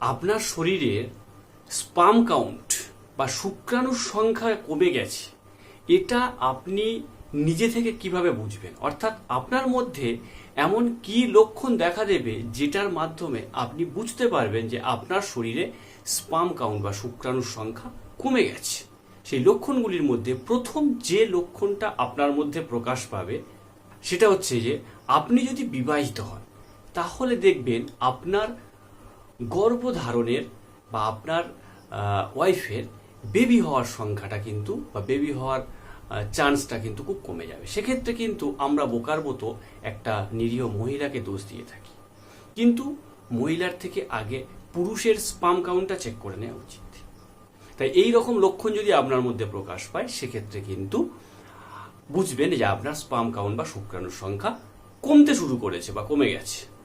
আপনার শরীরের sperm count বা শুক্রাণুর সংখ্যা কমে গেছে, এটা আপনি নিজে থেকে কীভাবে বুঝবেন? অর্থাৎ আপনার মধ্যে এমন কি লক্ষণ দেখা দেবে যেটার মাধ্যমে আপনি বুঝতে পারবেন যে আপনার শরীরে স্পাম কাউন্ট বা শুক্রাণুর সংখ্যা কমে গেছে? সেই লক্ষণগুলির মধ্যে প্রথম যে লক্ষণটা আপনার মধ্যে প্রকাশ পাবে, সেটা হচ্ছে যে আপনি যদি বিবাহিত হন, তাহলে দেখবেন আপনার গর্ভধারণের বা আপনার ওয়াইফের বেবি হওয়ার সংখ্যাটা কিন্তু বা বেবি হওয়ার চান্সটা কিন্তু খুব কমে যাবে। সেক্ষেত্রে কিন্তু আমরা বোকার মতো একটা নিরীহ মহিলাকে দোষ দিয়ে থাকি। কিন্তু মহিলার থেকে আগে পুরুষের স্পাম কাউন্টটা চেক করে নেওয়া উচিত। তাই এই রকম লক্ষণ যদি আপনার মধ্যে প্রকাশ পায়, সেক্ষেত্রে কিন্তু বুঝবেন যে আপনার স্পাম কাউন্ট বা শুক্রাণুর সংখ্যা কমতে শুরু করেছে বা কমে গেছে।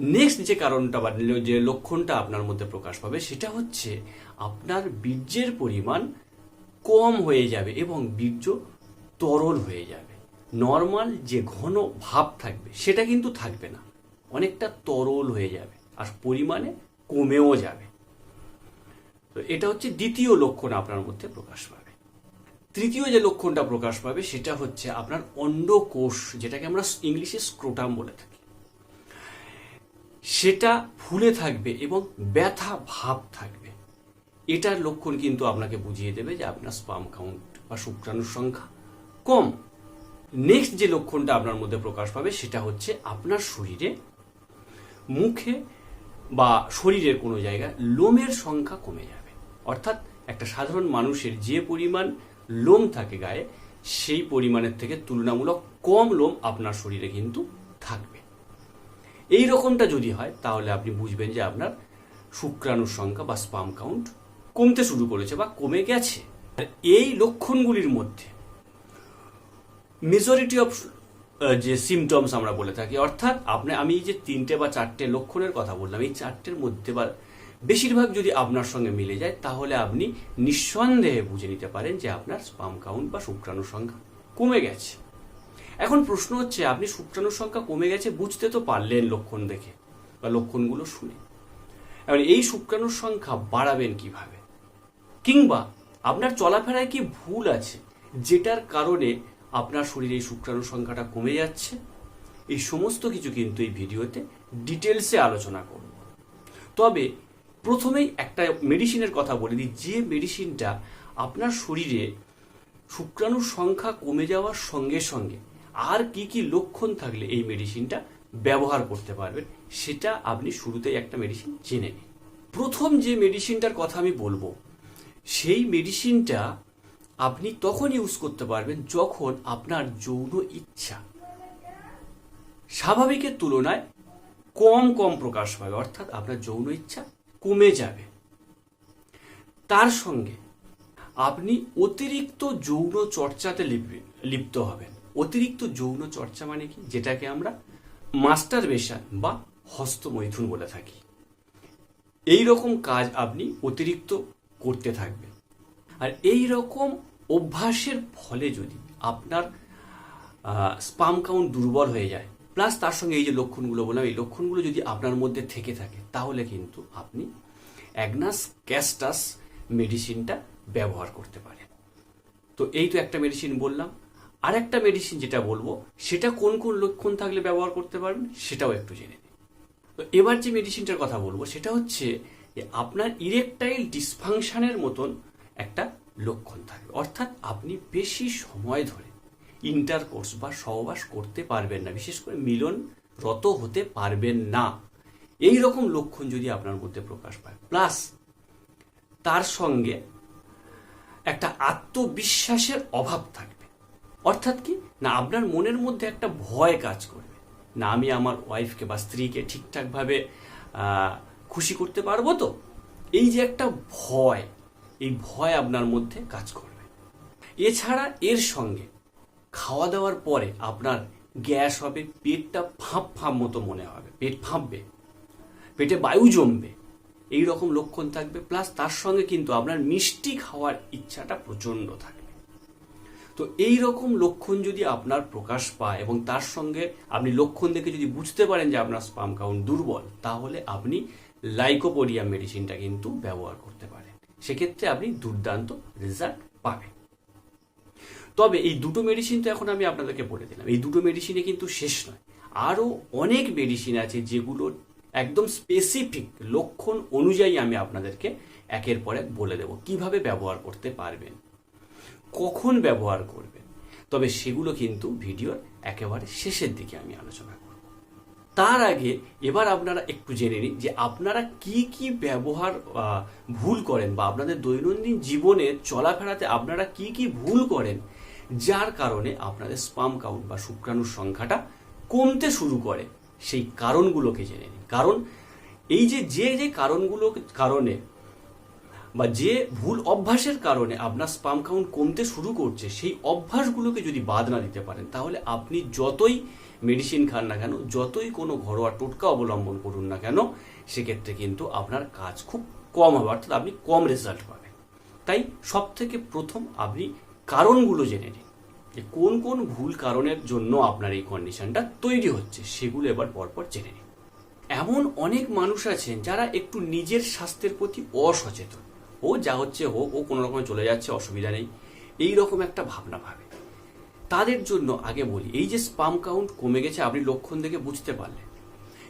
নেক্সট যে কারণটা বা যে লক্ষণটা আপনার মধ্যে প্রকাশ পাবে, সেটা হচ্ছে আপনার বীর্যের পরিমাণ কম হয়ে যাবে এবং বীর্য তরল হয়ে যাবে। নর্মাল যে ঘন ভাব থাকবে, সেটা কিন্তু থাকবে না। অনেকটা তরল হয়ে যাবে আর পরিমাণে কমেও যাবে। তো এটা হচ্ছে দ্বিতীয় লক্ষণ আপনার মধ্যে প্রকাশ পাবে। তৃতীয় যে লক্ষণটা প্রকাশ পাবে, সেটা হচ্ছে আপনার অন্ডকোষ, যেটাকে আমরা ইংলিশে স্ক্রোটাম বলে থাকি। সেটা ফুলে থাকবে এবং ব্যথা ভাব থাকবে। এটার লক্ষণ কিন্তু আপনাকে বুঝিয়ে দেবে যে আপনার স্পাম কাউন্ট বা শুক্রাণুর সংখ্যা কম। নেক্সট যে লক্ষণটা আপনার মধ্যে প্রকাশ পাবে সেটা হচ্ছে আপনার শরীরে মুখে বা শরীরের কোনো জায়গায় লোমের সংখ্যা কমে যাবে। অর্থাৎ একটা সাধারণ মানুষের যে পরিমাণ লোম থাকে গায়ে, সেই পরিমাণের থেকে তুলনামূলক কম লোম আপনার শরীরে কিন্তু থাকবে। এই রকমটা যদি হয়, তাহলে আপনি বুঝবেন যে আপনার শুক্রাণুর সংখ্যা বা স্পাম কাউন্ট কমতে শুরু করেছে বা কমে গেছে। এই লক্ষণগুলির মধ্যে মেজরিটি অফ যে সিমটমস আমরা বলে থাকি, অর্থাৎ আপনি, আমি যে তিনটে বা চারটে লক্ষণের কথা বললাম, এই চারটের মধ্যে বা বেশিরভাগ যদি আপনার সঙ্গে মিলে যায়, তাহলে আপনি নিঃসন্দেহে বুঝে নিতে পারেন যে আপনার স্পাম কাউন্ট বা শুক্রাণুর সংখ্যা কমে গেছে। এখন প্রশ্ন হচ্ছে, আপনি শুক্রাণুর সংখ্যা কমে গেছে বুঝতে তো পারলেন লক্ষণ দেখে, বা লক্ষণগুলো শুনে। এবার এই শুক্রাণুর সংখ্যা বাড়াবেন কীভাবে? কিংবা আপনার চলাফেরায় কি ভুল আছে, যেটার কারণে আপনার শরীরে এই শুক্রাণুর সংখ্যাটা কমে যাচ্ছে? এই সমস্ত কিছু কিন্তু এই ভিডিওতে ডিটেলসে আলোচনা করব। তবে প্রথমেই একটা মেডিসিনের কথা বলে দিই, যে মেডিসিনটা আপনার শরীরে শুক্রাণুর সংখ্যা কমে যাওয়ার সঙ্গে সঙ্গে আর কি কি লক্ষণ থাকলে এই মেডিসিনটা ব্যবহার করতে পারবেন, সেটা আপনি শুরুতেই একটা মেডিসিন জেনে নিন। প্রথম যে মেডিসিনটার কথা আমি বলব, সেই মেডিসিনটা আপনি তখন ইউজ করতে পারবেন যখন আপনার যৌন ইচ্ছা স্বাভাবিকের তুলনায় কম কম প্রকাশ পাবে, অর্থাৎ আপনার যৌন ইচ্ছা কমে যাবে। তার সঙ্গে আপনি অতিরিক্ত যৌন চর্চাতে লিপ্ত হবেন। অতিরিক্ত যৌন চর্চা মানে কি? যেটাকে আমরা মাস্টার বেশন বা হস্তমৈথুন বলে থাকি। এই রকম কাজ আপনি অতিরিক্ত করতে থাকবেন। আর এই রকম অভ্যাসের ফলে যদি আপনার স্পাম কাউন্ট দুর্বল হয়ে যায়, প্লাস তার সঙ্গে এই যে লক্ষণগুলো বললাম, এই লক্ষণগুলো যদি আপনার মধ্যে থেকে থাকে, তাহলে কিন্তু আপনি অ্যাগনাস ক্যাস্টাস মেডিসিনটা ব্যবহার করতে পারেন। তো এই তো একটা মেডিসিন বললাম আর একটা মেডিসিন যেটা বলব, সেটা কোন কোন লক্ষণ থাকলে ব্যবহার করতে পারবেন সেটাও একটু জেনে নিন। তো এবার যে মেডিসিনটার কথা বলব, সেটা হচ্ছে যে আপনার ইরেকটাইল ডিসফাংশনের মতন একটা লক্ষণ থাকবে। অর্থাৎ আপনি বেশি সময় ধরে ইন্টারকোর্স বা সহবাস করতে পারবেন না, বিশেষ করে মিলন রত হতে পারবেন না। এই রকম লক্ষণ যদি আপনার মধ্যে প্রকাশ পায় প্লাস তার সঙ্গে একটা আত্মবিশ্বাসের অভাব থাকবে অর্থাৎ কি? না, আপনার মনের মধ্যে একটা ভয় কাজ করবে। না, আমি আমার ওয়াইফকে বা স্ত্রীকে ঠিকঠাকভাবে খুশি করতে পারব তো? এই যে একটা ভয়, এই ভয় আপনার মধ্যে কাজ করবে। এছাড়া এর সঙ্গে খাওয়া দাওয়ার পরে আপনার গ্যাস হবে, পেটটা ফাঁপ ফাঁপ মতো মনে হবে। পেট ফাঁপবে, পেটে বায়ু জমবে এই রকম লক্ষণ থাকবে। প্লাস তার সঙ্গে কিন্তু আপনার মিষ্টি খাওয়ার ইচ্ছাটা প্রচণ্ড থাকবে তো এই রকম লক্ষণ যদি আপনার প্রকাশ পায় এবং তার সঙ্গে আপনি লক্ষণ দেখে যদি বুঝতে পারেন যে আপনার স্পাম কাউন্ট দুর্বল, তাহলে আপনি লাইকোপোডিয়াম মেডিসিনটা কিন্তু ব্যবহার করতে পারেন। সেক্ষেত্রে আপনি দুর্দান্ত রেজাল্ট পাবেন। তবে এই দুটো মেডিসিন তো এখন আমি আপনাদেরকে বলে দিলাম। এই দুটো মেডিসিনে কিন্তু শেষ নয়। আরও অনেক মেডিসিন আছে যেগুলো একদম স্পেসিফিক লক্ষণ অনুযায়ী আমি আপনাদেরকে একের পর এক বলে দেব। কীভাবে ব্যবহার করতে পারবেন? কখন ব্যবহার করবেন তবে সেগুলো কিন্তু ভিডিওর একেবারে শেষের দিকে আমি আলোচনা করব। তার আগে এবার আপনারা একটু জেনে নিন যে আপনারা কি কি ব্যবহার ভুল করেন বা আপনাদের দৈনন্দিন জীবনে চলাফেরাতে আপনারা কি কি ভুল করেন, যার কারণে আপনাদের স্পাম কাউন্ট বা শুক্রাণুর সংখ্যাটা কমতে শুরু করে, সেই কারণগুলোকে জেনে নিন। কারণ এই যে যে যে কারণগুলো কারণে বা যে ভুল অভ্যাসের কারণে আপনার স্পাম কাউন্ট কমতে শুরু করছে, সেই অভ্যাসগুলোকে যদি বাদ না দিতে পারেন, তাহলে আপনি যতই মেডিসিন খান না কেন, যতই কোনো ঘরোয়া টোটকা অবলম্বন করুন না কেন, সেক্ষেত্রে কিন্তু আপনার কাজ খুব কম হবে, অর্থাৎ আপনি কম রেজাল্ট পাবেন। তাই সব থেকে প্রথম আপনি কারণগুলো জেনে নিন, যে কোন কোন ভুল কারণের জন্য আপনার এই কন্ডিশনটা তৈরি হচ্ছে, সেগুলো এবার পরপর জেনে নিন। এমন অনেক মানুষ আছেন যারা একটু নিজের স্বাস্থ্যের প্রতি অসচেতন। ও যা হচ্ছে হোক, ও কোনো রকমে চলে যাচ্ছে, অসুবিধা নেই। এই রকম একটা ভাবনা ভাবে। তাদের জন্য আগে বলি, এই যে স্পাম কাউন্ট কমে গেছে, আপনি লক্ষণ দেখে বুঝতে পারলেন।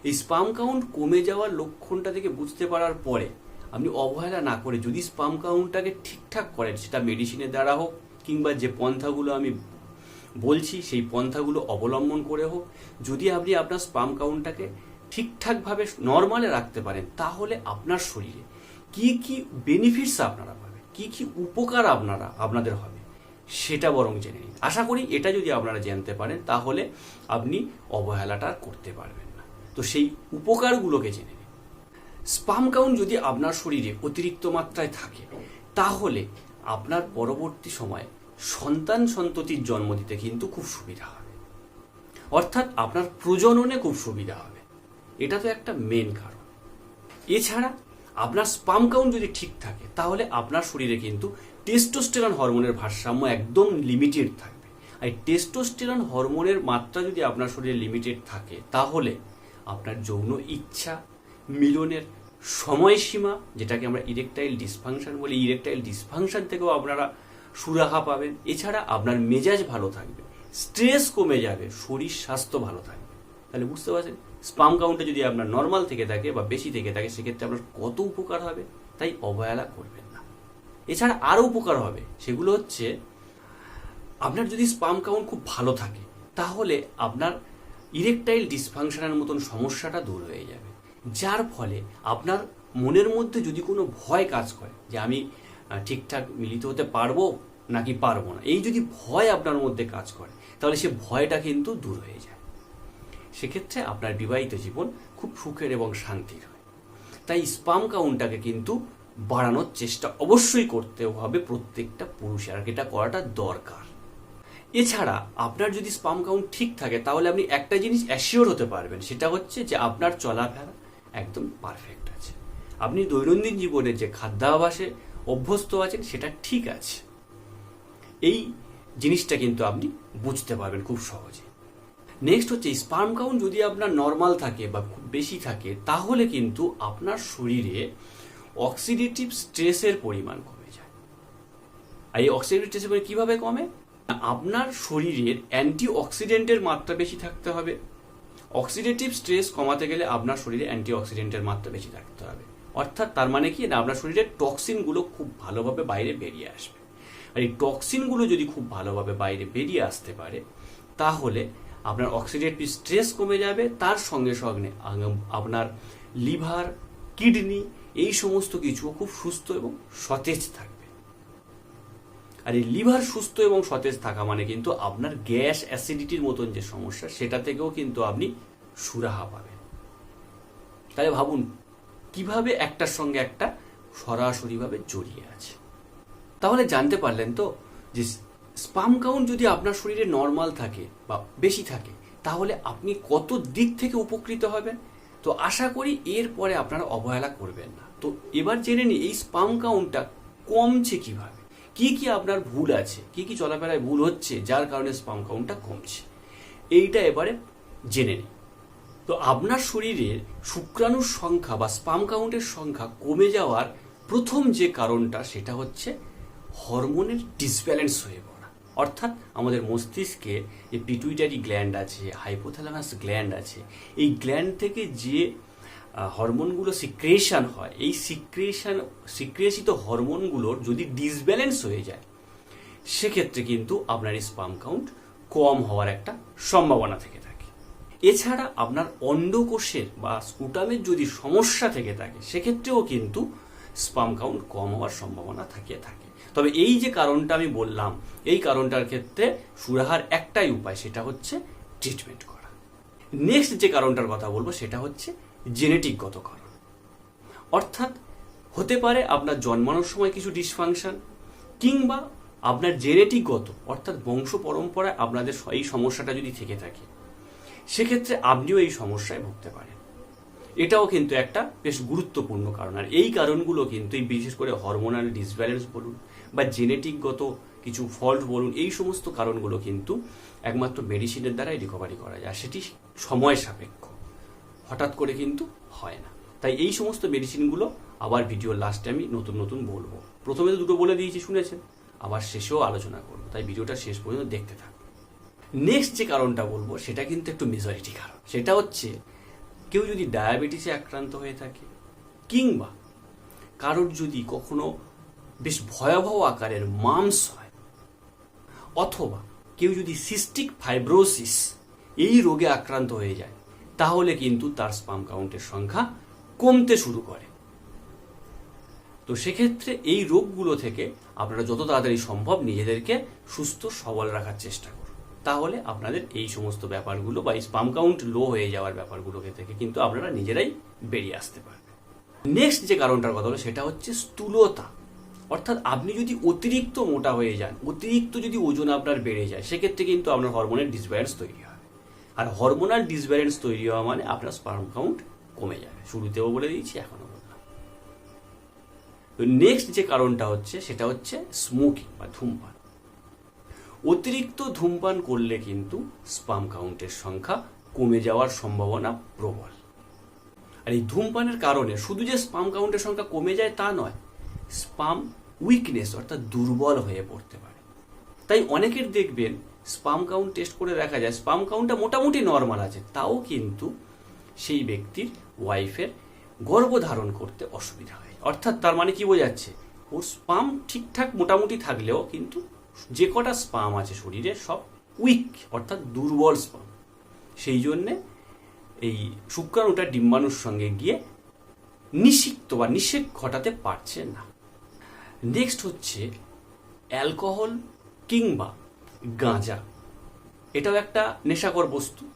এই স্পাম কাউন্ট কমে যাওয়ার লক্ষণটা থেকে বুঝতে পারার পরে, আপনি অবহেলা না করে যদি স্পাম কাউন্টটাকে ঠিকঠাক করেন, সেটা মেডিসিনের দ্বারা হোক, কিংবা যে পন্থাগুলো আমি বলছি, সেই পন্থাগুলো অবলম্বন করে হোক, যদি আপনি আপনার স্পাম কাউন্টটাকে ঠিকঠাকভাবে নর্মালে রাখতে পারেন, তাহলে আপনার শরীরে কি কি বেনিফিটস আপনারা পাবেন? কি কি উপকার আপনারা, আপনাদের হবে? সেটা বরং জেনে নিন। আশা করি এটা যদি আপনারা জানতে পারেন, তাহলে আপনি অবহেলাটা করতে পারবেন না। তো সেই উপকারগুলোকে জেনে নিন। স্পাম কাউন্ট যদি আপনার শরীরে অতিরিক্ত মাত্রায় থাকে, তাহলে আপনার পরবর্তী সময়ে সন্তান সন্ততির জন্ম দিতে কিন্তু খুব সুবিধা হবে। অর্থাৎ আপনার প্রজননে খুব সুবিধা হবে। এটা তো একটা মেন কারণ। এছাড়া আপনার স্পাম কাউন্ট যদি ঠিক থাকে, তাহলে আপনার শরীরে কিন্তু টেস্টোস্টেরন হরমোনের ভারসাম্য একদম লিমিটেড থাকবে। আর টেস্টোস্টেরন হরমোনের মাত্রা যদি আপনার শরীরে লিমিটেড থাকে, তাহলে আপনার যৌন ইচ্ছা, মিলনের সময়সীমা, যেটাকে আমরা ইরেকটাইল ডিসফাংশন বলি ইরেকটাইল ডিসফাংশন থেকেও আপনারা সুরাহা পাবেন। এছাড়া আপনার মেজাজ ভালো থাকবে স্ট্রেস কমে যাবে, শরীর স্বাস্থ্য ভালো থাকবে। তাহলে বুঝতে পারছেন? স্পাম কাউন্টে যদি আপনার নর্মাল থেকে থাকে বা বেশি থেকে থাকে, সেক্ষেত্রে আপনার কত উপকার হবে? তাই অবহেলা করবেন না। এছাড়া আরও উপকার হবে, সেগুলো হচ্ছে আপনার যদি স্পাম কাউন্ট খুব ভালো থাকে, তাহলে আপনার ইরেকটাইল ডিসফাংশনের মতন সমস্যাটা দূর হয়ে যাবে। যার ফলে আপনার মনের মধ্যে যদি কোনো ভয় কাজ করে, যে আমি ঠিকঠাক মিলিত হতে পারব নাকি পারব না, এই যদি ভয় আপনার মধ্যে কাজ করে, তাহলে সে ভয়টা কিন্তু দূর হয়ে যায়। সেক্ষেত্রে আপনার বিবাহিত জীবন খুব সুখের এবং শান্তির হয়। তাই স্পাম কাউন্টটাকে কিন্তু বাড়ানোর চেষ্টা অবশ্যই করতে হবে, প্রত্যেকটা পুরুষের। আর এটা করাটা দরকার। এছাড়া আপনার যদি স্পাম কাউন্ট ঠিক থাকে, তাহলে আপনি একটা জিনিস অ্যাসিওর হতে পারবেন, সেটা হচ্ছে যে আপনার চলাফেরা একদম পারফেক্ট আছে। আপনি দৈনন্দিন জীবনে যে খাদ্যাভাসে অভ্যস্ত আছেন, সেটা ঠিক আছে। এই জিনিসটা কিন্তু আপনি বুঝতে পারবেন খুব সহজে নেক্সট হচ্ছে স্পার্ম কাউন্ট যদি আপনার নর্মাল থাকে বা খুব বেশি থাকে, তাহলে কিন্তু আপনার শরীরে অক্সিডেটিভ স্ট্রেসের পরিমাণ কমে যায়। আর এই অক্সিডেটিভ স্ট্রেসের পরিমাণ কীভাবে কমে? আপনার শরীরের অ্যান্টি অক্সিডেন্টের মাত্রা বেশি থাকতে হবে। অক্সিডেটিভ স্ট্রেস কমাতে গেলে আপনার শরীরে অ্যান্টি অক্সিডেন্টের মাত্রা বেশি থাকতে হবে। অর্থাৎ তার মানে কি? না, আপনার শরীরের টক্সিনগুলো খুব ভালোভাবে বাইরে বেরিয়ে আসবে। আর এই টক্সিনগুলো যদি খুব ভালোভাবে বাইরে বেরিয়ে আসতে পারে, তাহলে আপনার অক্সিডেটিভ স্ট্রেস কমে যাবে, তার সঙ্গে সঙ্গে আপনার লিভার কিডনি এই সমস্ত কিছুও খুব সুস্থ এবং সতেজ থাকবে। আর এই লিভার সুস্থ এবং সতেজ থাকা মানে কিন্তু আপনার গ্যাস অ্যাসিডিটির মতন যে সমস্যা, সেটা থেকেও কিন্তু আপনি সুরাহা পাবেন। তাহলে ভাবুন, কীভাবে একটার সঙ্গে একটা সরাসরিভাবে জড়িয়ে আছে? তাহলে জানতে পারলেন তো যে স্পাম কাউন্ট যদি আপনার শরীরে নর্মাল থাকে বা বেশি থাকে, তাহলে আপনি কত দিক থেকে উপকৃত হবেন? তো আশা করি এরপরে আপনারা অবহেলা করবেন না। তো এবার জেনে নিই, এই স্পাম কাউন্টটা কমছে কীভাবে? কি কি আপনার ভুল আছে? কি কি চলাফেরায় ভুল হচ্ছে যার কারণে স্পাম কাউন্টটা কমছে? এইটা এবারে জেনে নিই। তো আপনার শরীরের শুক্রাণুর সংখ্যা বা স্পাম কাউন্টের সংখ্যা কমে যাওয়ার প্রথম যে কারণটা, সেটা হচ্ছে হরমোনের ডিসব্যালেন্স হয়ে অর্থাৎ আমাদের মস্তিষ্কে যে পিটুইটারি গ্ল্যান্ড আছে হাইপোথ্যালামাস গ্ল্যান্ড আছে, এই গ্ল্যান্ড থেকে যে হরমোনগুলো সিক্রেশন হয়, এই সিক্রেশন সিক্রিয়েশিত হরমোনগুলোর যদি ডিসব্যালেন্স হয়ে যায়, সেক্ষেত্রে কিন্তু আপনার স্পাম কাউন্ট কম হওয়ার একটা সম্ভাবনা থেকে থাকে। এছাড়া আপনার অন্ডকোষের বা স্কুটামের যদি সমস্যা থেকে থাকে, সেক্ষেত্রেও কিন্তু স্পাম কাউন্ট কম হওয়ার সম্ভাবনা থাকে থাকে। তবে এই যে কারণটা আমি বললাম, এই কারণটার ক্ষেত্রে সুরাহার একটাই উপায়, সেটা হচ্ছে ট্রিটমেন্ট করা। নেক্সট যে কারণটার কথা বলব, সেটা হচ্ছে জেনেটিকগত কারণ অর্থাৎ হতে পারে আপনার জন্মানোর সময় কিছু ডিসফাংশন কিংবা আপনার জেনেটিকগত অর্থাৎ বংশ পরম্পরায় আপনাদের এই সমস্যাটা যদি থেকে থাকে, সেক্ষেত্রে আপনিও এই সমস্যায় ভুগতে পারেন। এটাও কিন্তু একটা বেশ গুরুত্বপূর্ণ কারণ। আর এই কারণগুলো কিন্তু এই বিশেষ করে হরমোনাল ডিসব্যালেন্স বলুন বা জেনেটিকগত কিছু ফল্ট বলুন, এই সমস্ত কারণগুলো কিন্তু একমাত্র মেডিসিনের দ্বারাই রিকভারি করা যায় সেটি সময় সাপেক্ষ। হঠাৎ করে কিন্তু হয় না। তাই এই সমস্ত মেডিসিনগুলো আবার ভিডিওর লাস্টে আমি নতুন নতুন বলব। প্রথমে তো দুটো বলে দিয়েছি, শুনেছেন? আবার শেষেও আলোচনা করব। তাই ভিডিওটা শেষ পর্যন্ত দেখতে থাকুন। নেক্সট যে কারণটা বলব, সেটা কিন্তু একটু মেজরিটি কারণ। সেটা হচ্ছে কেউ যদি ডায়াবেটিসে আক্রান্ত হয়ে থাকে, কিংবা কারোর যদি কখনো বেশ ভয়াবহ আকারের মামস হয়, অথবা কেউ যদি সিস্টিক ফাইব্রোসিস এই রোগে আক্রান্ত হয়ে যায়, তাহলে কিন্তু তার স্পাম কাউন্টের সংখ্যা কমতে শুরু করে। তো সেক্ষেত্রে এই রোগগুলো থেকে আপনারা যত তাড়াতাড়ি সম্ভব নিজেদেরকে সুস্থ সবল রাখার চেষ্টা তাহলে আপনাদের এই সমস্ত ব্যাপারগুলো বা স্পাম কাউন্ট লো হয়ে যাওয়ার ব্যাপারগুলোকে থেকে কিন্তু আপনারা নিজেরাই বেরিয়ে আসতে পারবেন। নেক্সট যে কারণটার কথা হলো সেটা হচ্ছে স্থূলতা। অর্থাৎ আপনি যদি অতিরিক্ত মোটা হয়ে যান, অতিরিক্ত যদি ওজন আপনার বেড়ে যায়, সেক্ষেত্রে কিন্তু আপনার হরমোনের ডিসব্যালেন্স তৈরি হয়। আর হরমোনাল ডিসব্যালেন্স তৈরি হওয়া মানে আপনার স্পার্ম কাউন্ট কমে যাবে। শুরুতেও বলে দিয়েছি এখনও বললাম নেক্সট যে কারণটা হচ্ছে, সেটা হচ্ছে স্মোকিং বা ধূমপান। অতিরিক্ত ধূমপান করলে কিন্তু স্পাম কাউন্টের সংখ্যা কমে যাওয়ার সম্ভাবনা প্রবল। আর এই ধূমপানের কারণে শুধু যে স্পাম কাউন্টের সংখ্যা কমে যায় তা নয়, স্পাম উইকনেস অর্থাৎ দুর্বল হয়ে পড়তে পারে। তাই অনেকের দেখবেন স্পাম কাউন্ট টেস্ট করে দেখা যায়, স্পাম কাউন্টটা মোটামুটি নর্মাল আছে, তাও কিন্তু সেই ব্যক্তির ওয়াইফের গর্ভধারণ করতে অসুবিধা হয়। অর্থাৎ তার মানে কি বোঝাচ্ছে, ওর স্পাম ঠিকঠাক মোটামুটি থাকলেও কিন্তু যে কটা স্পাম আছে শরীরে, সব উইক অর্থাৎ দুর্বল স্পাম সেই জন্যে এই শুক্রাণুটা ডিম্বাণুর সঙ্গে গিয়ে নিষিক্ত বা নিষেক ঘটাতে পারছে না। নেক্সট হচ্ছে অ্যালকোহল কিংবা গাঁজা। এটাও একটা নেশাকর বস্তু।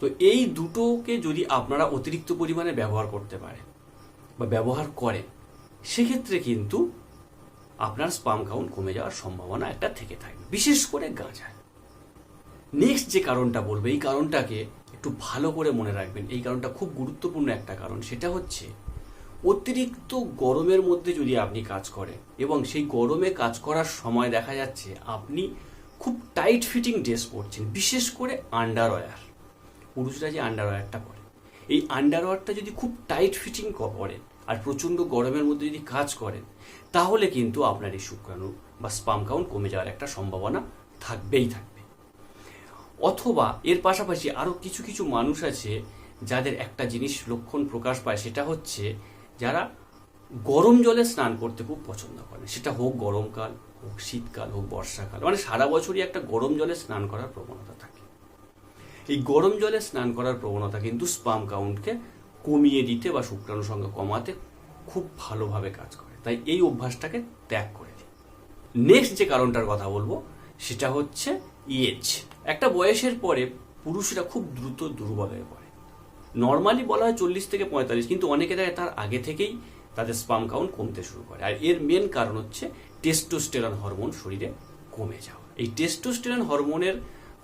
তো এই দুটোকে যদি আপনারা অতিরিক্ত পরিমাণে ব্যবহার করতে পারেন বা ব্যবহার করেন, সেক্ষেত্রে কিন্তু আপনার স্পাম কাউন্ট কমে যাওয়ার সম্ভাবনা একটা থেকে থাকবে বিশেষ করে গাঁজা। নেক্সট যে কারণটা বলবে, এই কারণটাকে একটু ভালো করে মনে রাখবেন। এই কারণটা খুব গুরুত্বপূর্ণ একটা কারণ, সেটা হচ্ছে অতিরিক্ত গরমের মধ্যে যদি আপনি কাজ করেন এবং সেই গরমে কাজ করার সময় দেখা যাচ্ছে আপনি খুব টাইট ফিটিং ড্রেস পরছেন, বিশেষ করে আন্ডারওয়্যার পুরুষরা যে আন্ডারওয়্যারটা পরে, এই আন্ডারওয়্যারটা যদি খুব টাইট ফিটিং পরেন আর প্রচণ্ড গরমের মধ্যে যদি কাজ করেন তাহলে কিন্তু আপনার এই শুক্রাণু বা স্পাম কাউন্ট কমে যাওয়ার একটা সম্ভাবনা থাকবেই থাকবে। অথবা এর পাশাপাশি আরও কিছু কিছু মানুষ আছে যাদের একটা জিনিস লক্ষণ প্রকাশ পায়, সেটা হচ্ছে যারা গরম জলে স্নান করতে খুব পছন্দ করে। সেটা হোক গরমকাল, হোক শীতকাল, হোক বর্ষাকাল। মানে সারা বছরই একটা গরম জলে স্নান করার প্রবণতা থাকে। এই গরম জলে স্নান করার প্রবণতা কিন্তু স্পাম কাউন্টকে কমিয়ে দিতে বা শুক্রাণু সংখ্যা কমাতে খুব ভালোভাবে কাজ করে। তাই এই অভ্যাসটাকে ত্যাগ করে দিই। নেক্সট যে কারণটার কথা বলব, সেটা হচ্ছে এজ একটা বয়সের পরে পুরুষরা খুব দ্রুত দুর্বল হয়ে পড়ে। নর্মালি বলা হয় চল্লিশ থেকে পঁয়তাল্লিশ, কিন্তু অনেকে দেখে তার আগে থেকেই তাদের স্পাম কাউন্ট কমতে শুরু করে। আর এর মেন কারণ হচ্ছে টেস্টোস্টেরন হরমোন শরীরে কমে যাওয়া। এই টেস্টোস্টেরন হরমোনের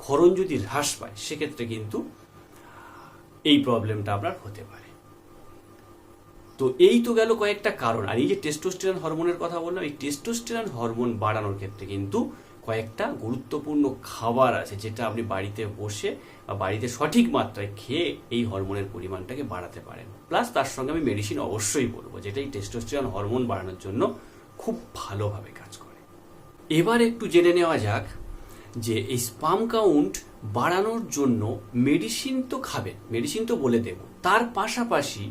ক্ষরণ যদি হ্রাস পায়, সেক্ষেত্রে কিন্তু এই প্রবলেমটা আপনার হতে পারে। তো এই তো গেল কয়েকটা কারণ। আর এই যে টেস্টোস্টেরন হরমোনের কথা বললাম, এই টেস্টোস্টেরন হরমোন বাড়ানোর ক্ষেত্রে কিন্তু কয়েকটা গুরুত্বপূর্ণ খাবার আছে যেটা আপনি বাড়িতে বসে বা বাড়িতে সঠিক মাত্রায় খেয়ে এই হরমোনের পরিমাণটাকে বাড়াতে পারেন। প্লাস তার সঙ্গে আমি মেডিসিন অবশ্যই বলব, যেটা এই টেস্টোস্টেরন হরমোন বাড়ানোর জন্য খুব ভালোভাবে কাজ করে। এবার একটু জেনে নেওয়া যাক যে এই স্পাম কাউন্ট বাড়ানোর জন্য মেডিসিন তো খাবেন মেডিসিন তো বলে দেব। তার পাশাপাশি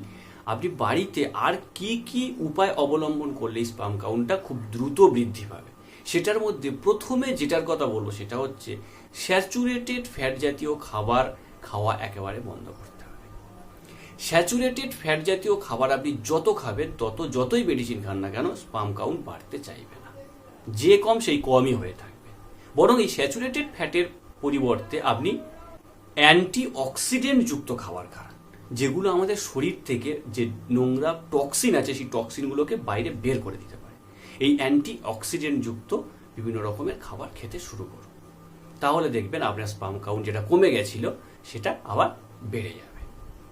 আপনি বাড়িতে আর কি কি উপায় অবলম্বন করলে স্পাম কাউন্টটা খুব দ্রুত বৃদ্ধি পাবে? সেটার মধ্যে প্রথমে যেটার কথা বলব সেটা হচ্ছে স্যাচুরেটেড ফ্যাট জাতীয় খাবার খাওয়া একেবারে বন্ধ করতে হবে। স্যাচুরেটেড ফ্যাট জাতীয় খাবার আপনি যত খাবেন, তত যতই মেডিসিন খান না কেন স্পাম কাউন্ট বাড়তে চাইবে না। যে কম সেই কমই হয়ে থাকবে। বরং এই স্যাচুরেটেড ফ্যাটের পরিবর্তে আপনি অ্যান্টি অক্সিডেন্ট যুক্ত খাবার খান। যেগুলো আমাদের শরীর থেকে যে নোংরা টক্সিন আছে, সেই টক্সিনগুলোকে বাইরে বের করে দিতে পারে। এই অ্যান্টি অক্সিডেন্ট যুক্ত বিভিন্ন রকমের খাবার খেতে শুরু করুন তাহলে দেখবেন আপনার স্পাম কাউন্ট যেটা কমে গেছিল, সেটা আবার বেড়ে যাবে।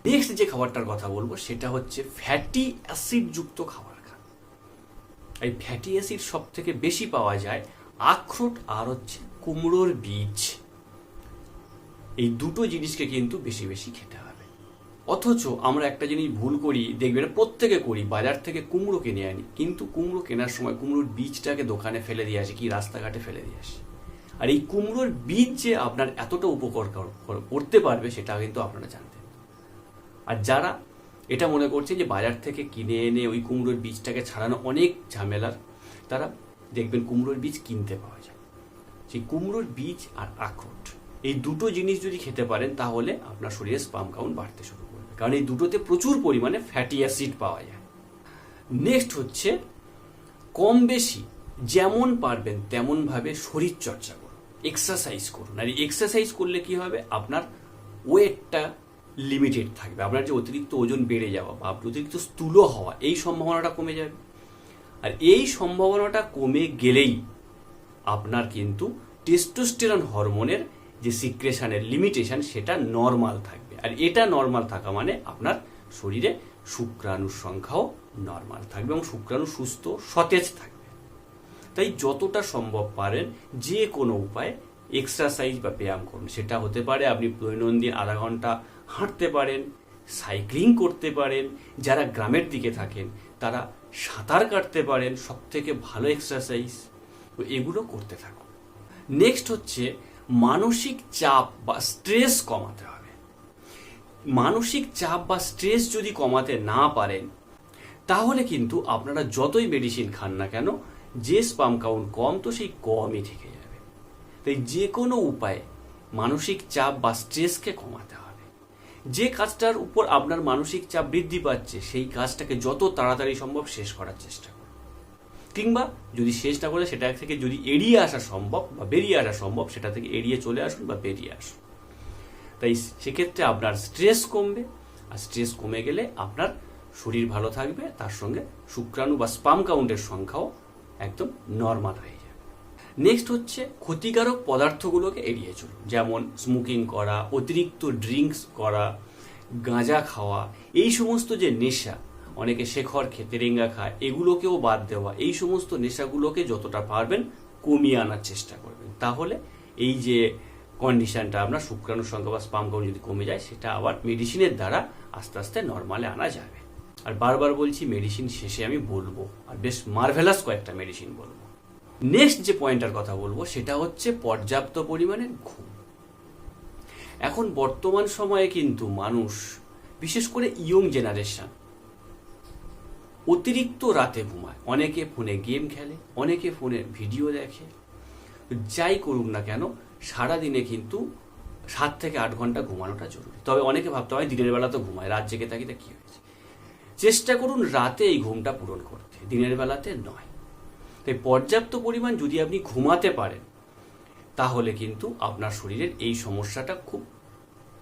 নেক্সট যে খাবারটার কথা বলব, সেটা হচ্ছে ফ্যাটি অ্যাসিড যুক্ত খাবার খান। এই ফ্যাটি অ্যাসিড সব থেকে বেশি পাওয়া যায় আখরোট আর হচ্ছে কুমড়োর বীজ। এই দুটো জিনিসকে কিন্তু বেশি বেশি খেতে হবে অথচ আমরা একটা জিনিস ভুল করি দেখবেন প্রত্যেকে করি, বাজার থেকে কুমড়ো কিনে আনি। কিন্তু কুমড়ো কেনার সময় কুমড়োর বীজটাকে দোকানে ফেলে দিয়ে আসি, কি রাস্তাঘাটে ফেলে দিয়ে আসি। আর এই কুমড়োর বীজ যে আপনার এতটা উপকার করতে পারবে, সেটা কিন্তু আপনারা জানতেন। আর যারা এটা মনে করছে যে বাজার থেকে কিনে এনে ওই কুমড়োর বীজটাকে ছাড়ানো অনেক ঝামেলার, তারা দেখবেন কুমড়োর বীজ কিনতে পাওয়া যায়। সেই কুমড়োর বীজ আর আখরোট, এই দুটো জিনিস যদি খেতে পারেন, তাহলে আপনার শরীরে স্পাম কাউন্ট বাড়তে শুরু কারণ এই দুটোতে প্রচুর পরিমাণে ফ্যাটি অ্যাসিড পাওয়া যায়। নেক্সট হচ্ছে, কম বেশি যেমন পারবেন তেমনভাবে শরীর চর্চা করুন এক্সারসাইজ করুন। আর এক্সারসাইজ করলে কি হবে? আপনার ওয়েটটা লিমিটেড থাকবে, আপনার যে অতিরিক্ত ওজন বেড়ে যাওয়া বা অতিরিক্ত স্থূল হওয়া, এই সম্ভাবনাটা কমে যাবে। আর এই সম্ভাবনাটা কমে গেলেই আপনার কিন্তু টেস্টোস্টেরন হরমোনের যে সিক্রেশনের লিমিটেশন সেটা নর্মাল থাকবে। আর এটা নর্মাল থাকা মানে আপনার শরীরে শুক্রাণুর সংখ্যাও নর্মাল থাকবে এবং শুক্রাণু সুস্থ, সতেজ থাকবে। তাই যতটা সম্ভব পারেন যে কোনো উপায়ে এক্সারসাইজ বা ব্যায়াম করুন। সেটা হতে পারে আপনি দৈনন্দিন আধা ঘণ্টা হাঁটতে পারেন সাইক্লিং করতে পারেন, যারা গ্রামের দিকে থাকেন, তারা সাঁতার কাটতে পারেন সব থেকে ভালো এক্সারসাইজ তো এগুলো করতে থাকুন। নেক্সট হচ্ছে মানসিক চাপ বা স্ট্রেস কমাতে হবে। মানসিক চাপ বা স্ট্রেস যদি কমাতে না পারেন, তাহলে কিন্তু আপনারা যতই মেডিসিন খান না কেন, যে স্পাম কাউন্ট কম তো সেই কমই থেকে যাবে। তাই যে কোনো উপায়ে মানসিক চাপ বা স্ট্রেসকে কমাতে হবে। যে কাজটার উপর আপনার মানসিক চাপ বৃদ্ধি পাচ্ছে, সেই কাজটাকে যত তাড়াতাড়ি সম্ভব শেষ করার চেষ্টা করুন। কিংবা যদি শেষ না করে, সেটা থেকে যদি এড়িয়ে আসা সম্ভব বা বেরিয়ে আসা সম্ভব, সেটা থেকে এড়িয়ে চলে আসুন বা বেরিয়ে আসুন। তাই সেক্ষেত্রে আপনার স্ট্রেস কমবে। আর স্ট্রেস কমে গেলে আপনার শরীর ভালো থাকবে, তার সঙ্গে শুক্রাণু বা স্পাম কাউন্টের সংখ্যাও একদম নর্মাল হয়ে যাবে। নেক্সট হচ্ছে ক্ষতিকারক পদার্থগুলোকে এড়িয়ে চলুন, যেমন স্মোকিং করা, অতিরিক্ত ড্রিঙ্কস করা, গাঁজা খাওয়া, এই সমস্ত যে নেশা, অনেকে শেখর খেতে রেঙ্গা খায়, এগুলোকেও বাদ দেওয়া, এই সমস্ত নেশাগুলোকে যতটা পারবেন কমিয়ে আনার চেষ্টা করবেন। তাহলে এই যে কন্ডিশনটা আপনার শুক্রাণুর সংখ্যা বা স্পাম কাউন্ট যদি কমে যায়, সেটা আবার মেডিসিনের দ্বারা আস্তে আস্তে নর্মালে আনা যাবে। আর বারবার বলছি মেডিসিন শেষে আমি বলব, আর বেশ মার্ভেলাস কয়েকটা মেডিসিন বলব। নেক্সট যে পয়েন্টটার কথা বলব, সেটা হচ্ছে পর্যাপ্ত পরিমাণে ঘুম। এখন বর্তমান সময়ে কিন্তু মানুষ, বিশেষ করে ইয়ং জেনারেশন অতিরিক্ত রাতে ঘুমায়। অনেকে ফোনে গেম খেলে, অনেকে ফোনে ভিডিও দেখে। যাই করুক না কেন সারাদিনে কিন্তু সাত থেকে আট ঘণ্টা ঘুমানোটা জরুরি। তবে অনেকে ভাবতে হয় দিনের বেলা তো ঘুমায়, রাত জেগে থাকি তা কি হয়েছে? চেষ্টা করুন রাতে এই ঘুমটা পূরণ করতে, দিনের বেলাতে নয়। তাই পর্যাপ্ত পরিমাণ যদি আপনি ঘুমাতে পারেন, তাহলে কিন্তু আপনার শরীরের এই সমস্যাটা খুব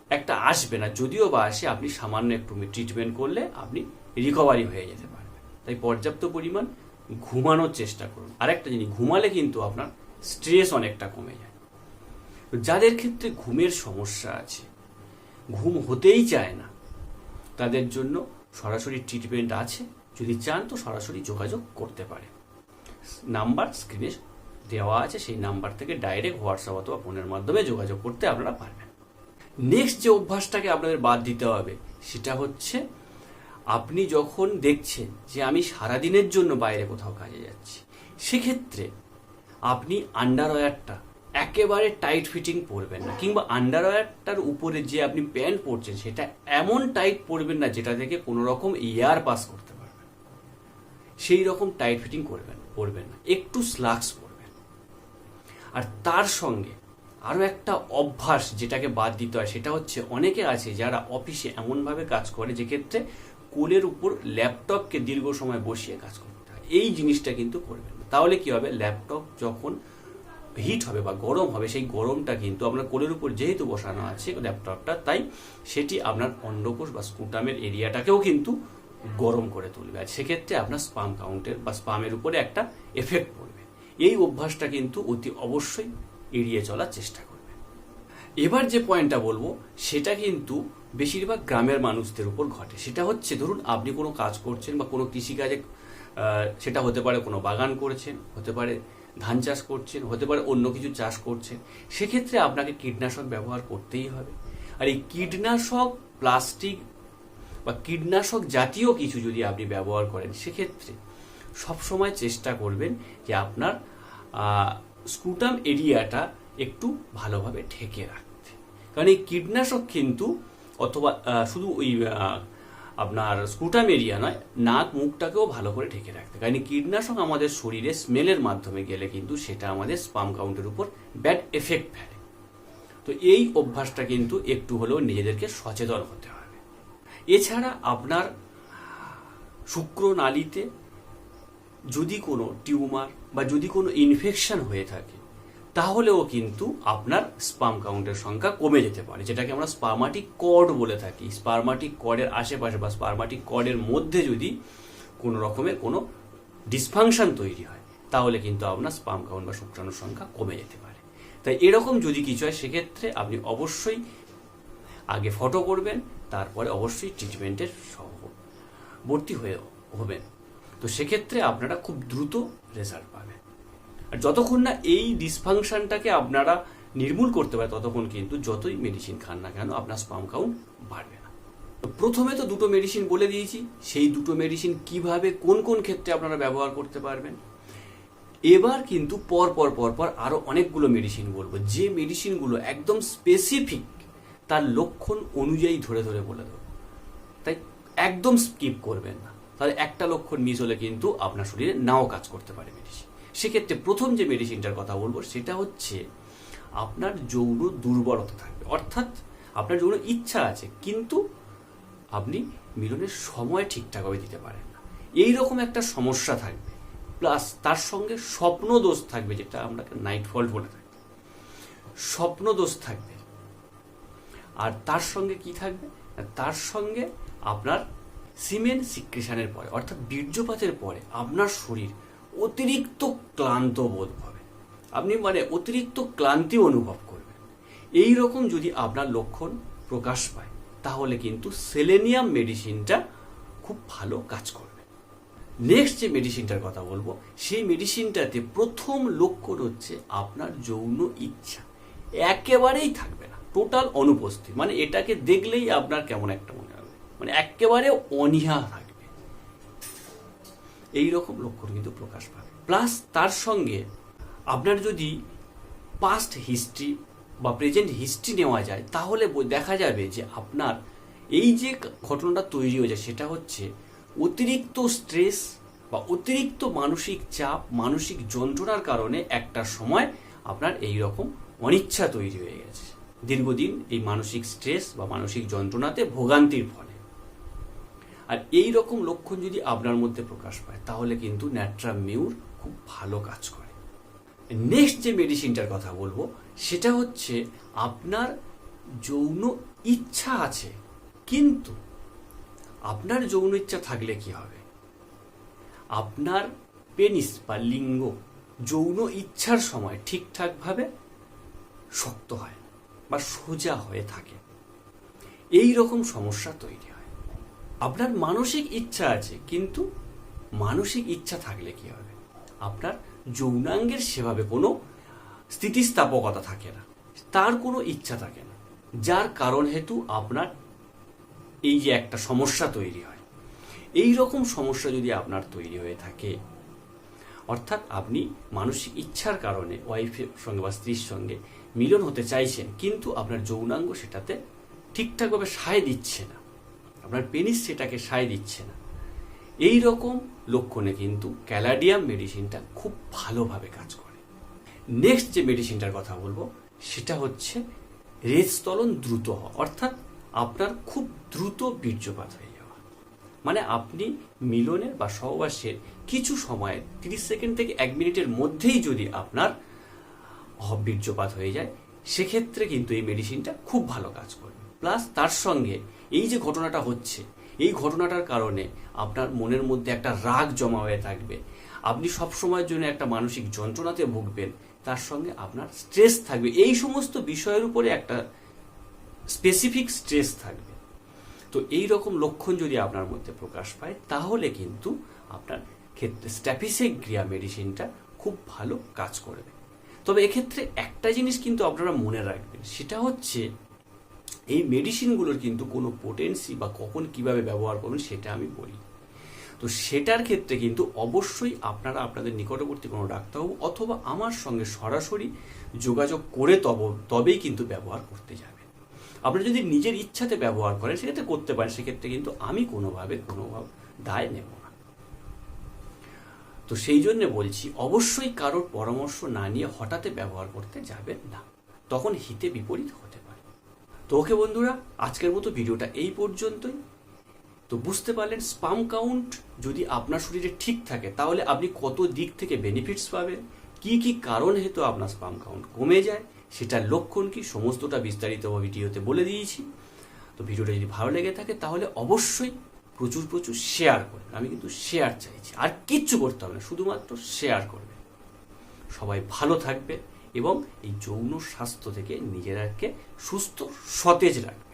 একটা আসবে না। যদিও বা আসে, আপনি সামান্য একটু ট্রিটমেন্ট করলে আপনি রিকভারি হয়ে যেতে পারবেন। তাই পর্যাপ্ত পরিমাণ ঘুমানোর চেষ্টা করুন। আরেকটা জিনিস, ঘুমালে কিন্তু আপনার স্ট্রেস অনেকটা কমে যায়। যাদের ক্ষেত্রে ঘুমের সমস্যা আছে, ঘুম হতেই চায় না, তাদের জন্য সরাসরি ট্রিটমেন্ট আছে। যদি চান তো সরাসরি যোগাযোগ করতে পারে। নাম্বার স্ক্রিনে দেওয়া আছে, সেই নাম্বার থেকে ডাইরেক্ট হোয়াটসঅ্যাপ অথবা ফোনের মাধ্যমে যোগাযোগ করতে আপনারা পারবেন। নেক্সট যে অভ্যাসটাকে আপনাদের বাদ দিতে হবে, সেটা হচ্ছে আপনি যখন দেখছেন যে আমি সারাদিনের জন্য বাইরে কোথাও কাজে যাচ্ছি, সেক্ষেত্রে আপনি আন্ডারওয়্যারটা একেবারে টাইট ফিটিং পরবেন না। কিংবা আন্ডারওয়্যারটার উপরে যে আপনি প্যান্ট পরছেন, সেটা এমন টাইট পরবেন না, যেটা থেকে কোনো রকম এয়ার পাস করতে পারবেন সেই রকম টাইট ফিটিং করবেন, পরবেন না। একটু স্লাক্স পরবেন। আর তার সঙ্গে আরও একটা অভ্যাস যেটাকে বাদ দিতে হয়, সেটা হচ্ছে অনেকে আছে যারা অফিসে এমনভাবে কাজ করে, যে ক্ষেত্রে কোলের উপর ল্যাপটপকে দীর্ঘ সময় বসিয়ে কাজ করতে হয়। এই জিনিসটা কিন্তু করবেন তাহলে কি হবে? ল্যাপটপ যখন হিট হবে বা গরম হবে, সেই গরমটা কিন্তু আপনার কোলের উপর যেহেতু বসানো আছে ল্যাপটপটা, তাই সেটি আপনার অন্ডকোষ বা স্কুটামের এরিয়াটাকেও কিন্তু গরম করে তুলবে। আর সেক্ষেত্রে আপনার স্পাম কাউন্টের বা স্পামের উপরে একটা এফেক্ট পড়বে। এই অভ্যাসটা কিন্তু অতি অবশ্যই এড়িয়ে চলার চেষ্টা করবে। এবার যে পয়েন্টটা বলব, সেটা কিন্তু বেশিরভাগ গ্রামের মানুষদের উপর ঘটে। সেটা হচ্ছে, ধরুন আপনি কোনো কাজ করছেন বা কোনো কৃষিকাজে সেটা হতে পারে কোনো বাগান করেছেন, হতে পারে ধান চাষ করছেন, হতে পারে অন্য কিছু চাষ করছেন, সেক্ষেত্রে আপনাকে কীটনাশক ব্যবহার করতেই হবে। আর এই কীটনাশক, প্লাস্টিক বা কীটনাশক জাতীয় কিছু যদি আপনি ব্যবহার করেন, সেক্ষেত্রে সবসময় চেষ্টা করবেন যে আপনার স্কুটাম এরিয়াটা একটু ভালোভাবে ঢেকে রাখতে। কারণ এই কীটনাশক কিন্তু অথবা শুধু ওই আপনার স্কুটাম এরিয়া নয়, নাক মুখটাকেও ভালো করে ঢেকে রাখতে। কারণ কীটনাশক আমাদের শরীরে স্মেলের মাধ্যমে গেলে কিন্তু সেটা আমাদের স্পাম কাউন্টের উপর ব্যাড এফেক্ট ফেলে। তো এই অভ্যাসটা কিন্তু একটু হলেও নিজেদেরকে সচেতন হতে হবে। এছাড়া আপনার শুক্র নালীতে যদি কোনো টিউমার বা যদি কোনো ইনফেকশন হয়ে থাকে তাহলেও কিন্তু আপনার স্পাম কাউন্টের সংখ্যা কমে যেতে পারে। যেটাকে আমরা স্পার্মাটিক কর্ড বলে থাকি। স্পার্মাটিক কর্ডের আশেপাশে বা স্পার্মাটিক কর্ডের মধ্যে যদি কোনো রকমের কোনো ডিসফাংশন তৈরি হয়, তাহলে কিন্তু আপনার স্পাম কাউন্ট বা শুক্রাণুর সংখ্যা কমে যেতে পারে। তাই এরকম যদি কিছু হয়, সেক্ষেত্রে আপনি অবশ্যই আগে ফটো করবেন, তারপরে অবশ্যই ট্রিটমেন্টের সহবর্তী হয়ে হবেন। তো সেক্ষেত্রে আপনারা খুব দ্রুত রেজাল্ট পাবেন। আর যতক্ষণ না এই ডিসফাংশনটাকে আপনারা নির্মূল করতে পারে ততক্ষণ কিন্তু যতই মেডিসিন খান না কেন, আপনার স্পাম কাউন্ট বাড়বে না। প্রথমে তো দুটো মেডিসিন বলে দিয়েছি, সেই দুটো মেডিসিন কীভাবে, কোন কোন ক্ষেত্রে আপনারা ব্যবহার করতে পারবেন? এবার কিন্তু পর পর পর পর আরও অনেকগুলো মেডিসিন বলব। যে মেডিসিনগুলো একদম স্পেসিফিক তার লক্ষণ অনুযায়ী ধরে ধরে বলে দেবো। তাই একদম স্কিপ করবেন না। তাহলে একটা লক্ষণ মিস হলে কিন্তু আপনার শরীরে নাও কাজ করতে পারে মেডিসিন সেক্ষেত্রে প্রথম যে মেডিসিনটার কথা বলব সেটা হচ্ছে আপনার যৌন দুর্বলতা থাকবে। অর্থাৎ আপনার যৌন ইচ্ছা আছে, কিন্তু আপনি মিলনের সময় ঠিকঠাকভাবে দিতে পারেন না। এই রকম একটা সমস্যা থাকবে। প্লাস তার সঙ্গে স্বপ্ন দোষ থাকবে, যেটা আমরা নাইট ফল্ট বলে থাকি। স্বপ্ন দোষ থাকবে। আর তার সঙ্গে কি থাকবে? তার সঙ্গে আপনার সিমেন্ট সিক্রেশনের পরে, অর্থাৎ বীর্যপাতের পরে আপনার শরীর অতিরিক্ত ক্লান্ত বোধ হবে। আপনি মানে অতিরিক্ত ক্লান্তি অনুভব করবেন। এই রকম যদি আপনার লক্ষণ প্রকাশ পায়, তাহলে কিন্তু সেলেনিয়াম মেডিসিনটা খুব ভালো কাজ করবে। নেক্সট যে মেডিসিনটার কথা বলব, সেই মেডিসিনটাতে প্রথম লক্ষণ হচ্ছে আপনার যৌন ইচ্ছা। একেবারেই থাকবে না, টোটাল অনুপস্থিত। মানে এটাকে দেখলেই আপনার কেমন একটা মনে হবে। মানে একেবারে অনীহা থাকবে এই রকম লক্ষণ কিন্তু প্রকাশ পাবে। প্লাস তার সঙ্গে আপনার যদি পাস্ট হিস্ট্রি বা প্রেজেন্ট হিস্ট্রি নেওয়া যায়, তাহলে দেখা যাবে যে আপনার এই যে ঘটনাটা তৈরি হয়ে যায় সেটা হচ্ছে অতিরিক্ত স্ট্রেস বা অতিরিক্ত মানসিক চাপ, মানসিক যন্ত্রণার কারণে একটা সময় আপনার এই রকম অনিচ্ছা তৈরি হয়ে গেছে। দীর্ঘদিন এই মানসিক স্ট্রেস বা মানসিক যন্ত্রণাতে ভোগান্তির ফলে। আর এই রকম লক্ষণ যদি আপনার মধ্যে প্রকাশ পায়, তাহলে কিন্তু ন্যাট্রা মিউর খুব ভালো কাজ করে। নেক্সট যে মেডিসিনটার কথা বলব, সেটা হচ্ছে আপনার যৌন ইচ্ছা আছে, কিন্তু আপনার যৌন ইচ্ছা থাকলে কি হবে? আপনার পেনিস বা লিঙ্গ যৌন ইচ্ছার সময় ঠিকঠাকভাবে শক্ত হয় বা সোজা হয়ে থাকে। এই রকম সমস্যা তৈরি হয়। আপনার মানসিক ইচ্ছা আছে, কিন্তু মানসিক ইচ্ছা থাকলে কি হবে? আপনার যৌনাঙ্গের সেভাবে কোনো স্থিতিস্থাপকতা থাকে না। তার কোনো ইচ্ছা থাকে না। যার কারণ হেতু আপনার এই যে একটা সমস্যা তৈরি হয়। এই রকম সমস্যা যদি আপনার তৈরি হয়ে থাকে, অর্থাৎ আপনি মানসিক ইচ্ছার কারণে ওয়াইফের সঙ্গে বা স্ত্রীর সঙ্গে মিলন হতে চাইছেন, কিন্তু আপনার যৌনাঙ্গ সেটাতে ঠিকঠাকভাবে সায় দিচ্ছে না। আপনার পেনিস সেটাকে সায় দিচ্ছে না। এই রকম লক্ষণে কিন্তু ক্যালাডিয়াম মেডিসিনটা খুব ভালোভাবে কাজ করে। নেক্সট যে মেডিসিনটার কথা বলব, সেটা হচ্ছে রেস্তলন দ্রুত হওয়া অর্থাৎ আপনার খুব দ্রুত বীর্যপাত হয়ে যাওয়া। মানে আপনি মিলনের বা সহবাসের কিছু সময়, তিরিশ সেকেন্ড থেকে এক মিনিটের মধ্যেই যদি আপনার বীর্যপাত হয়ে যায়, সেক্ষেত্রে কিন্তু এই মেডিসিনটা খুব ভালো কাজ করবে প্লাস তার সঙ্গে এই যে ঘটনাটা হচ্ছে, এই ঘটনাটার কারণে আপনার মনের মধ্যে একটা রাগ জমা হয়ে থাকবে। আপনি সব সময়ের জন্য একটা মানসিক যন্ত্রণাতে ভুগবেন, তার সঙ্গে আপনার স্ট্রেস থাকবে। এই সমস্ত বিষয়ের উপরে একটা স্পেসিফিক স্ট্রেস থাকবে। তো এই রকম লক্ষণ যদি আপনার মধ্যে প্রকাশ পায়, তাহলে কিন্তু আপনার ক্ষেত্রে স্ট্যাপিসেক গ্রিয়া মেডিসিনটা খুব ভালো কাজ করবে। তবে এক্ষেত্রে একটা জিনিস কিন্তু আপনারা মনে রাখবেন, সেটা হচ্ছে এই মেডিসিনগুলোর কিন্তু কোনো পোটেন্সি বা কখন কীভাবে ব্যবহার করবেন সেটা আমি বলি। তো সেটার ক্ষেত্রে কিন্তু অবশ্যই আপনারা আপনাদের নিকটবর্তী কোনো ডাক্তারবাবু অথবা আমার সঙ্গে সরাসরি যোগাযোগ করে তব, তবেই কিন্তু ব্যবহার করতে যাবেন। আপনি যদি নিজের ইচ্ছাতে ব্যবহার করেন, সেক্ষেত্রে করতে পারেন, সেক্ষেত্রে কিন্তু আমি কোনোভাবে কোনোভাবে দায় নেব না। তো সেই জন্য বলছি, অবশ্যই কারোর পরামর্শ না নিয়ে হঠাৎ ব্যবহার করতে যাবেন না। তখন হিতে বিপরীত হতে তো ওকে বন্ধুরা, আজকের মতো ভিডিওটা এই পর্যন্তই। তো বুঝতে পারলেন স্পাম কাউন্ট যদি আপনার শরীরে ঠিক থাকে, তাহলে আপনি কত দিক থেকে বেনিফিটস পাবেন? কি কি কারণ হেতু আপনার স্পাম কাউন্ট কমে যায়? সেটার লক্ষণ কি? সমস্তটা বিস্তারিত ভিডিওতে বলে দিয়েছি। তো ভিডিওটা যদি ভালো লেগে থাকে, তাহলে অবশ্যই প্রচুর প্রচুর শেয়ার করবেন। আমি কিন্তু শেয়ার চাইছি। আর কিচ্ছু করতে হবে না, শুধুমাত্র শেয়ার করবে সবাই ভালো থাকবে। এবং এই যৌন স্বাস্থ্য থেকে নিজেরাকে সুস্থ সতেজ রাখবে